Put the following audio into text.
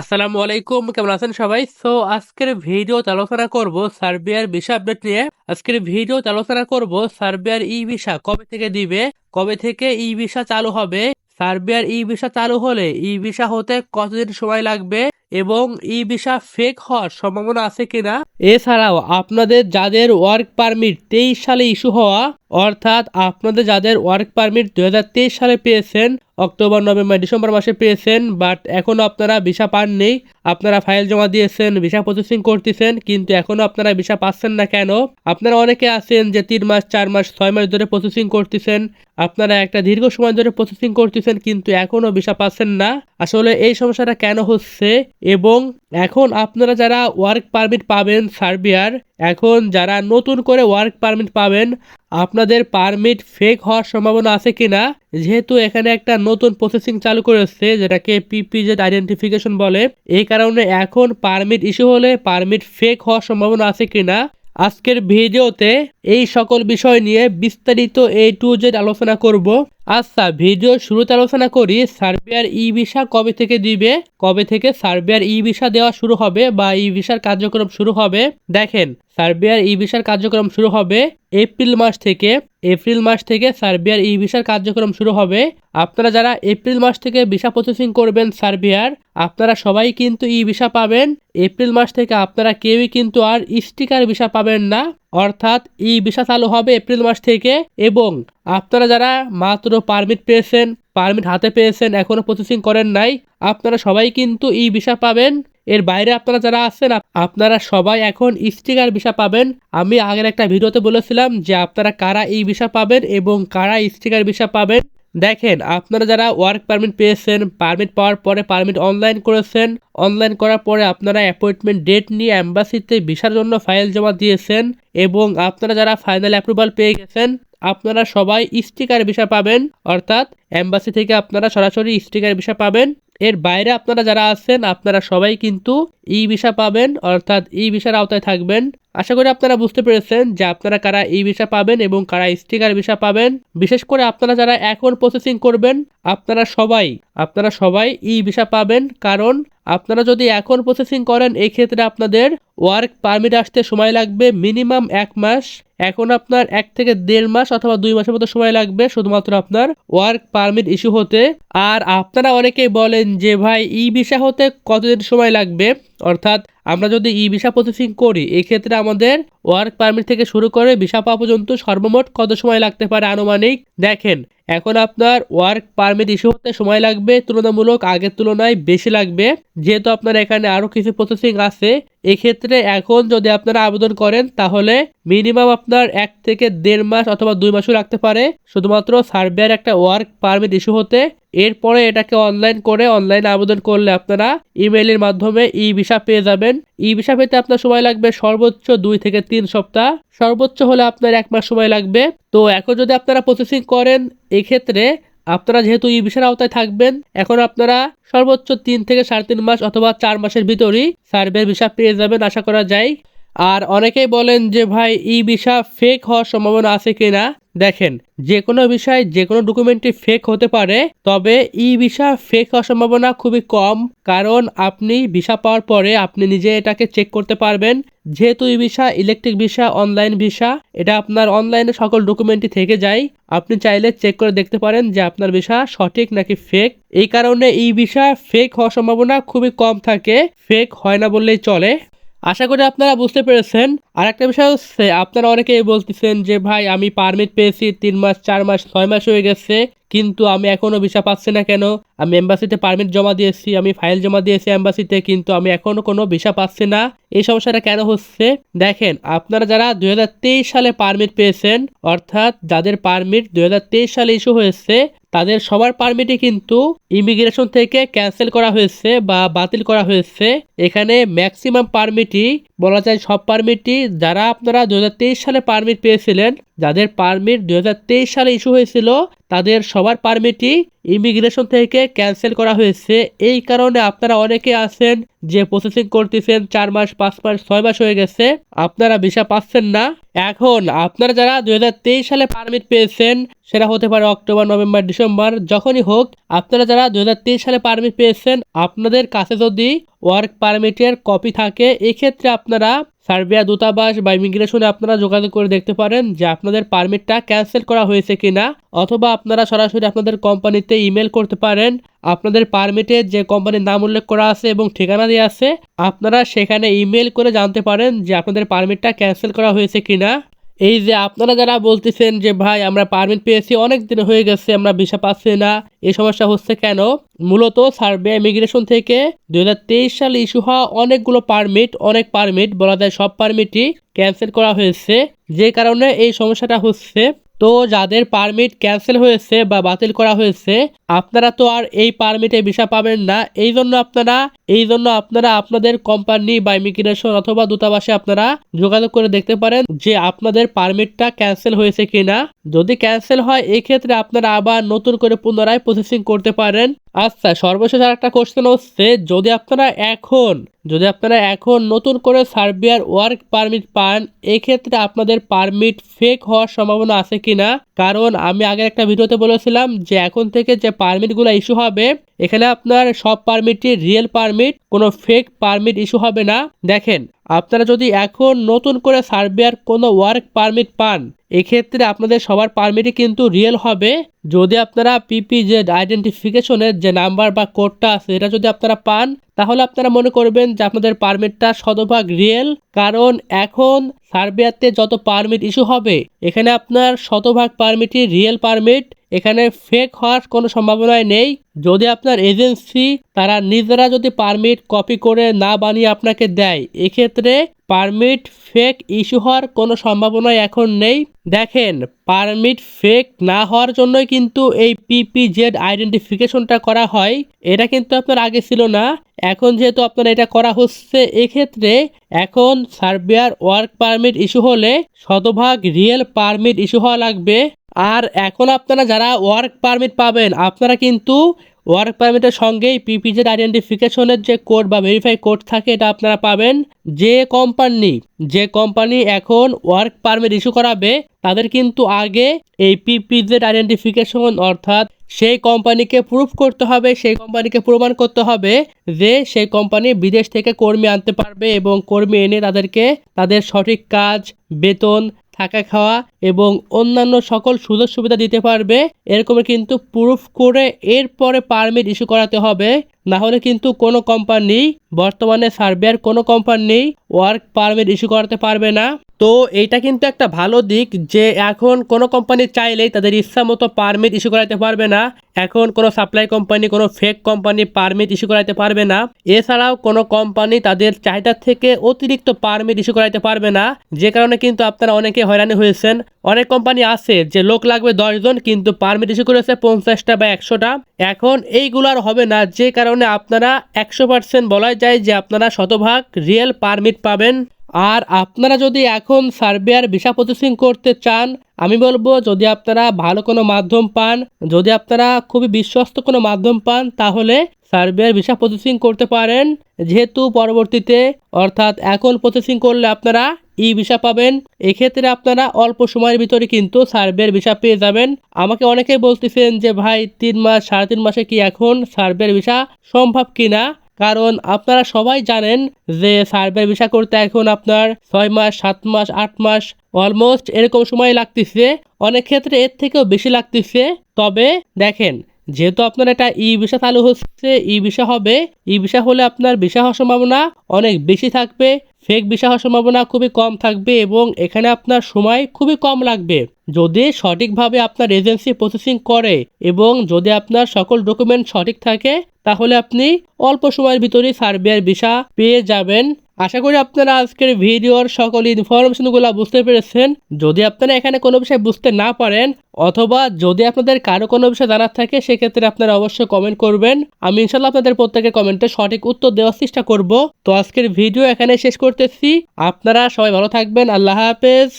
আসসালামু আলাইকুম, কেমন আছেন সবাই? সো আজকের ভিডিওতে আলোচনা করব সার্বিয়ার ভিসা আপডেট নিয়ে। আজকের ভিডিওতে আলোচনা করব সার্বিয়ার ই ভিসা কবে থেকে দিবে, কবে থেকে ই ভিসা চালু হবে, সার্বিয়ার ই ভিসা চালু হলে ই ভিসা হতে কতদিন সময় লাগবে এবং ই ভিসা ফেক হওয়ার সম্ভাবনা আছে কিনা? এছাড়াও আপনাদের যাদের ওয়ার্ক পারমিট তেইশ সালে ইস্যু হওয়া অর্থাৎ আপনাদের যাদের ওয়ার্ক পারমিট দু হাজার তেইশ সালে পেয়েছেন, অক্টোবর, নভেম্বর, ডিসেম্বর মাসে পেয়েছেন বাট এখনও আপনারা ভিসা পাননি। আপনারা ফাইল জমা দিয়েছেন ভিসা প্রসেসিং করতেছেন, কিন্তু এখনও আপনারা ভিসা পাচ্ছেন না কেন? আপনারা অনেকে আছেন যে তিন মাস, চার মাস, ছয় মাস ধরে প্রসেসিং করতেছেন। আপনারা একটা দীর্ঘ সময় ধরে প্রসেসিং করতেছেন, কিন্তু এখনও ভিসা পাচ্ছেন না। আসলে এই সমস্যাটা কেন হচ্ছে? এবং এখন আপনারা যারা ওয়ার্ক পারমিট পাবেন সার্বিয়ার, এখন যারা নতুন করে ওয়ার্ক পারমিট পাবেন, আপনাদের পারমিট ফেক হওয়ার সম্ভাবনা আছে কিনা? যেহেতু এখানে একটা নতুন প্রসেসিং চালু করেছে, যেটাকে পিপিজেড আইডেন্টিফিকেশন বলে, এই কারণে এখন পারমিট ইস্যু হলে পারমিট ফেক হওয়ার সম্ভাবনা আছে কিনা? আজকের ভিডিওতে এই সকল বিষয় নিয়ে বিস্তারিত এ টু জেড আলোচনা করব। আচ্ছা ভিডিও শুরুতে আলোচনা করি, সার্বিয়ার ই ভিসা কবে থেকে দিবে? কবে থেকে সার্বিয়ার ই ভিসা দেওয়া শুরু হবে বা ই ভিসার কার্যক্রম শুরু হবে? দেখেন, সার্বিয়ার ই ভিসার কার্যক্রম শুরু হবে এপ্রিল মাস থেকে। এপ্রিল মাস থেকে সার্বিয়ার ই ভিসার কার্যক্রম শুরু হবে। আপনারা যারা এপ্রিল মাস থেকে ভিসা প্রসেসিং করবেন সার্বিয়ার, আপনারা সবাই কিন্তু ই ভিসা পাবেন। এপ্রিল মাস থেকে আপনারা কেউই কিন্তু আর স্টিকার ভিসা পাবেন না। অর্থাৎ ই ভিসা চালু হবে এপ্রিল মাস থেকে এবং আপনারা যারা মাত্র পারমিট পেয়েছেন পারমিট হাতে পেয়েছেন এখনও প্রসেসিং করেন নাই, আপনারা সবাই কিন্তু ই ভিসা পাবেন। এর বাইরে আপনারা যারা আছেন আপনারা সবাই এখন স্টিকার ভিসা পাবেন। আমি আগের একটা ভিডিওতে বলেছিলাম যে আপনারা কারা ই ভিসা পাবেন এবং কারা স্টিকার ভিসা পাবেন। দেখেন, আপনারা যারা ওয়ার্ক পারমিট পেয়েছেন পারমিট পাওয়ার পরে পারমিট অনলাইন করেছেন অনলাইন করার পরে আপনারা অ্যাপয়েন্টমেন্ট ডেট নিয়ে অ্যাম্বাসিতে ভিসার জন্য ফাইল জমা দিয়েছেন এবং আপনারা যারা ফাইনাল অ্যাপ্রুভাল পেয়ে গেছেন, আপনারা সবাই স্টিকার ভিসা পাবেন, অর্থাৎ অ্যাম্বাসি থেকে আপনারা সরাসরি স্টিকার ভিসা পাবেন। এর বাইরে আপনারা যারা আছেন, আপনারা সবাই কিন্তু ই ভিসা পাবেন, অর্থাৎ ই ভিসার আওতায় থাকবেন। আশা করি আপনারা বুঝতে পেরেছেন যে আপনারা কারা ই ভিসা পাবেন এবং কারা স্টিকার ভিসা পাবেন। বিশেষ করে আপনারা যারা এখন প্রসেসিং করবেন, আপনারা সবাই আপনারা সবাই ই ভিসা পাবেন। কারণ আপনারা যদি এখন প্রসেসিং করেন, এক্ষেত্রে ক্ষেত্রে আপনাদের ওয়ার্ক পারমিট আসতে সময় লাগবে মিনিমাম এক মাস। এখন আপনার এক থেকে দেড় মাস অথবা দুই মাসের মতো সময় লাগবে শুধুমাত্র আপনার ওয়ার্ক পারমিট ইস্যু হতে। আর আপনারা অনেকেই বলেন যে, ভাই, ই ভিসা হতে কতদিন সময় লাগবে? অর্থাৎ আমরা যদি ই ভিসা প্রসেসিং করি, এক্ষেত্রে আমাদের ওয়ার্ক পারমিট থেকে শুরু করে ভিসা পাওয়া পর্যন্ত সর্বমোট কত সময় লাগতে পারে আনুমানিক? দেখেন, এখন আপনার ওয়ার্ক পারমিট ইস্যু হতে সময় লাগবে, তুলনামূলক আগের তুলনায় বেশি লাগবে। যেহেতু আপনার এখানে আরও কিছু প্রসেসিং আছে, এক্ষেত্রে এখন যদি আপনারা আবেদন করেন, তাহলে মিনিমাম আপনার এক থেকে দেড় মাস অথবা দুই মাসও রাখতে পারে। শুধুমাত্র সার্বিয়ার একটা ওয়ার্ক পারমিট ইস্যু হতে, এরপরে এটাকে অনলাইন করে অনলাইনে আবেদন করলে আপনারা ইমেইলের মাধ্যমে ই ভিসা পেয়ে যাবেন। ই ভিসা পেতে আপনার সময় লাগবে সর্বোচ্চ দুই থেকে তিন সপ্তাহ। সর্বোচ্চ হলে আপনার এক মাস সময় লাগবে। তো এখন যদি আপনারা প্রসেসিং করেন, এক্ষেত্রে আপনারা যেহেতু ই ভিসার আওতায় থাকবেন, এখন আপনারা সর্বোচ্চ তিন থেকে সাড়ে তিন মাস অথবা চার মাসের ভিতরই সার্ভের ভিসা পেয়ে যাবেন, আশা করা যায়। আর অনেকেই বলেন যে, ভাই ই ভিসা ফেক হওয়ার সম্ভাবনা আছে কিনা? দেখেন, যে কোনো বিষয় যে কোনো ডকুমেন্টই ফেক হতে পারে, তবে ই ভিসা ফেক হওয়ার সম্ভাবনা খুবই কম। কারণ আপনি ভিসা পাওয়ার পরে আপনি নিজে এটাকে চেক করতে পারবেন। যেহেতু E visa electric visa online visa, এটা আপনার অনলাইনে সকল ডকুমেন্টই থেকে যায়। আপনি চাইলে চেক করে দেখতে পারেন যে আপনার ভিসা সঠিক নাকি ফেক এই কারণে ই ভিসা ফেক হওয়ার সম্ভাবনা খুবই কম থাকে। ফেক হয় না বললেই চলে। আশা করি আপনারা বুঝতে পেরেছেন। আর একটা বিষয় হচ্ছে, আপনারা অনেকেই বলতেছেন যে, ভাই, আমি পারমিট পেয়েছি তিন মাস, চার মাস, ছয় মাস হয়ে গেছে, কিন্তু আমি এখনও ভিসা পাচ্ছি না কেন? আমি এম্বাসিতে পারমিট জমা দিয়েছি, আমি ফাইল জমা দিয়েছি এম্বাসিতে কিন্তু আমি এখনও কোনো ভিসা পাচ্ছি না। এই সমস্যাটা কেন হচ্ছে? দেখেন, আপনারা যারা দুই হাজার তেইশ সালে পারমিট পেয়েছেন, অর্থাৎ যাদের পারমিট দুই হাজার তেইশ সালে ইস্যু হয়েছে তাদের সবার পারমিটই কিন্তু ইমিগ্রেশন থেকে ক্যান্সেল করা হয়েছে বা বাতিল করা হয়েছে। এখানে ম্যাক্সিমাম পারমিটই বলা যায় সব পারমিটই যারা আপনারা দুই হাজার তেইশ সালে পারমিট পেয়েছিলেন, যাদের পারমিট দুই হাজার তেইশ সালে ইস্যু হয়েছিল তাদের সবার পারমিটই ইমিগ্রেশন থেকে ক্যান্সেল করা হয়েছে। এই কারণে আপনারা অনেকে আছেন যে প্রসেসিং করতেছেন চার মাস, পাঁচ মাস, ছয় মাস হয়ে গেছে। আপনারা ভিসা পাচ্ছেন না। এখন আপনারা যারা দুই হাজার তেইশ সালে পারমিট পেয়েছেন, সেটা হতে পারে অক্টোবর, নভেম্বর, ডিসেম্বর, যখনই হোক, আপনারা যারা দুই হাজার তেইশ সালে পারমিট পেয়েছেন, আপনাদের কাছে যদি ওয়ার্ক পারমিটের কপি থাকে, এক্ষেত্রে আপনারা সার্বিয়া দূতাবাস বা ইমিগ্রেশনে আপনারা যোগাযোগ করে দেখতে পারেন যে আপনাদের পারমিটটা ক্যান্সেল করা হয়েছে কিনা, অথবা আপনারা সরাসরি আপনাদের কোম্পানিতে ইমেল করতে পারেন। আপনাদের পারমিটে যে কোম্পানির নাম উল্লেখ করা আছে এবং ঠিকানা দেওয়া আছে, আপনারা সেখানে ইমেল করে জানতে পারেন যে আপনাদের পারমিটটা ক্যান্সেল করা হয়েছে কিনা। এই যে আপনারা যারা বলতেছেন যে, ভাই, আমরা পারমিট পেয়েছি, অনেক দিন হয়ে গেছে, আমরা ভিসা পাচ্ছি না। এই সমস্যা হচ্ছে কেন? মূলত সার্বিয়া ইমিগ্রেশন থেকে দুই সালে ইস্যু হওয়া অনেকগুলো পারমিট অনেক পারমিট বলা যায় সব পারমিটই ক্যান্সেল করা হয়েছে। যে কারণে এই সমস্যাটা হচ্ছে তো যাদের পারমিট ক্যান্সেল হয়েছে বা বাতিল করা হয়েছে, আপনারা তো আর এই পারমিটে ভিসা পাবেন না। এই জন্য আপনারা, এই জন্য আপনারা আপনাদের কোম্পানি বা ইমিগ্রেশন অথবা দূতাবাসে আপনারা যোগাযোগ করে দেখতে পারেন যে আপনাদের পারমিটটা ক্যান্সেল হয়েছে কিনা। যদি ক্যান্সেল হয়, এক্ষেত্রে ক্ষেত্রে আপনারা আবার নতুন করে পুনরায় প্রসেসিং করতে পারেন। আচ্ছা সর্বশেষ আর একটা কোশ্চেন হচ্ছে, যদি আপনারা এখন, যদি আপনারা এখন নতুন করে সার্বিয়ার ওয়ার্ক পারমিট পান, এক্ষেত্রে আপনাদের পারমিট ফেক হওয়ার সম্ভাবনা আছে কিনা? কারণ আমি আগের একটা ভিডিওতে বলেছিলাম যে এখন থেকে যে পারমিটগুলো ইস্যু হবে, এখানে আপনার সব পারমিটই রিয়েল পারমিট কোনো ফেক পারমিট ইস্যু হবে না। দেখেন, আপনারা যদি এখন নতুন করে সার্বিয়ার কোনো ওয়ার্ক পারমিট পান, এক্ষেত্রে আপনাদের সবার পারমিটই কিন্তু রিয়েল হবে। যদি আপনারা পিপি যে আইডেন্টিফিকেশনের যে নাম্বার বা কোডটা আছে, এটা যদি আপনারা পান, তাহলে আপনারা মনে করবেন যে আপনাদের পারমিটটা শতভাগ রিয়েল কারণ এখন সার্বিয়াতে যত পারমিট ইস্যু হবে, এখানে আপনার শতভাগ পারমিটই রিয়েল পারমিট এখানে ফেক হওয়ার কোনো সম্ভাবনাই নেই। যদি আপনার এজেন্সি তারা নিজেরা যদি পারমিট কপি করে না বানিয়ে আপনাকে দেয়, এক্ষেত্রে পারমিট ফেক ইস্যু হওয়ার কোনো সম্ভাবনাই এখন নেই। দেখেন পারমিট ফেক না হওয়ার জন্যই কিন্তু এই পিপিজেড আইডেন্টিফিকেশনটা করা হয়। এটা কিন্তু আপনার আগে ছিল না। এখন যেহেতু আপনার এটা করা হচ্ছে, এক্ষেত্রে এখন সার্বিয়ার ওয়ার্ক পারমিট ইস্যু হলে শতভাগ রিয়েল পারমিট ইস্যু হওয়া লাগবে। আর এখন আপনারা যারা ওয়ার্ক পারমিট পাবেন, আপনারা কিন্তু ওয়ার্ক পারমিটের সঙ্গেই পিপিজেড আইডেন্টিফিকেশনের যে কোড বা ভেরিফাই কোড থাকে, এটা আপনারা পাবেন। যে কোম্পানি যে কোম্পানি এখন ওয়ার্ক পারমিট ইস্যু করাবে, তাদের কিন্তু আগে এই পিপিজেড আইডেন্টিফিকেশন, অর্থাৎ সেই কোম্পানিকে প্রুফ করতে হবে, সেই কোম্পানিকে প্রমাণ করতে হবে যে সেই কোম্পানি বিদেশ থেকে কর্মী আনতে পারবে এবং কর্মী এনে তাদেরকে তাদের সঠিক কাজ, বেতন থাকা খাওয়া এবং অন্যান্য সকল সুযোগ সুবিধা দিতে পারবে এরকম কিন্তু প্রুফ করে এরপরে পারমিট ইস্যু করাতে হবে। না হলে কিন্তু কোনো কোম্পানি বর্তমানে সার্বিয়ার কোনো কোম্পানি ওয়ার্ক পারমিট ইস্যু করাতে পারবে না। তো এইটা কিন্তু একটা ভালো দিক যে এখন কোনো কোম্পানি চাইলেই তাদের ইচ্ছা মতো পারমিট ইস্যু করাতে পারবে না। এখন কোনো সাপ্লাই কোম্পানি কোনো ফেক কোম্পানি পারমিট ইস্যু করাতে পারবে না। এছাড়াও কোনো কোম্পানি তাদের চাহিদার থেকে অতিরিক্ত পারমিট ইস্যু করাতে পারবে না। যে কারণে কিন্তু আপনারা অনেকে হয়রানি হয়েছেন। অনেক কোম্পানি আছে যে লোক লাগবে দশজন, কিন্তু পারমিট ইস্যু করেছে পঞ্চাশটা বা একশোটা। এখন এইগুলো আর হবে না, যে কারণে আপনারা একশো পার্সেন্ট বলা যায় যে আপনারা শতভাগ রিয়েল পারমিট পাবেন। আর আপনারা যদি এখন সার্বিয়ার ভিসা প্রসেসিং করতে চান, আমি বলব যদি আপনারা ভালো কোনো মাধ্যম পান, যদি আপনারা খুবই বিশ্বস্ত কোনো মাধ্যম পান, তাহলে সার্বিয়ার ভিসা প্রসেসিং করতে পারেন। যেহেতু পরবর্তীতে, অর্থাৎ এখন প্রসেসিং করলে আপনারা ই ভিসা পাবেন। এক্ষেত্রে আপনারা অল্প সময়ের ভিতরে কিন্তু সার্বিয়ার ভিসা পেয়ে যাবেন। আমাকে অনেকেই বলতেছেন যে, ভাই, তিন মাস, সাড়ে তিন মাসে কি এখন সার্বিয়ার ভিসা সম্ভব কিনা? কারণ আপনারা সবাই জানেন যে সার্ভে ভিসা করতে এখন আপনার ছয় মাস, সাত মাস, আট মাস অলমোস্ট এরকম সময় লাগতেছে। অনেক ক্ষেত্রে এর থেকেও বেশি লাগতেছে। তবে দেখেন যেহেতু আপনার এটা ই ভিসা চালু হচ্ছে, ই ভিসা হবে। ই ভিসা হলে আপনার ভিসা হওয়ার সম্ভাবনা অনেক বেশি থাকবে। ফেক ভিসা হওয়ার সম্ভাবনা খুবই কম থাকবে এবং এখানে আপনার সময় খুবই কম লাগবে। যদি সঠিকভাবে আপনার এজেন্সি প্রসেসিং করে এবং যদি আপনার সকল ডকুমেন্ট সঠিক থাকে, তাহলে আপনি অল্প সময়ের ভিতরেই সার্বিয়ার ভিসা পেয়ে যাবেন। আশা করি আপনারা আজকের ভিডিওর সকল ইনফরমেশনগুলো বুঝতে পেরেছেন। যদি আপনারা এখানে কোনো বিষয় বুঝতে না পারেন, অথবা যদি আপনাদের কারও কোনো বিষয় জানার থাকে, সেক্ষেত্রে আপনারা অবশ্যই কমেন্ট করবেন। আমি ইনশাল্লাহ আপনাদের প্রত্যেকের কমেন্টে সঠিক উত্তর দেওয়ার চেষ্টা করব। তো আজকের ভিডিও এখানে শেষ করতেছি। আপনারা সবাই ভালো থাকবেন। আল্লাহ হাফেজ।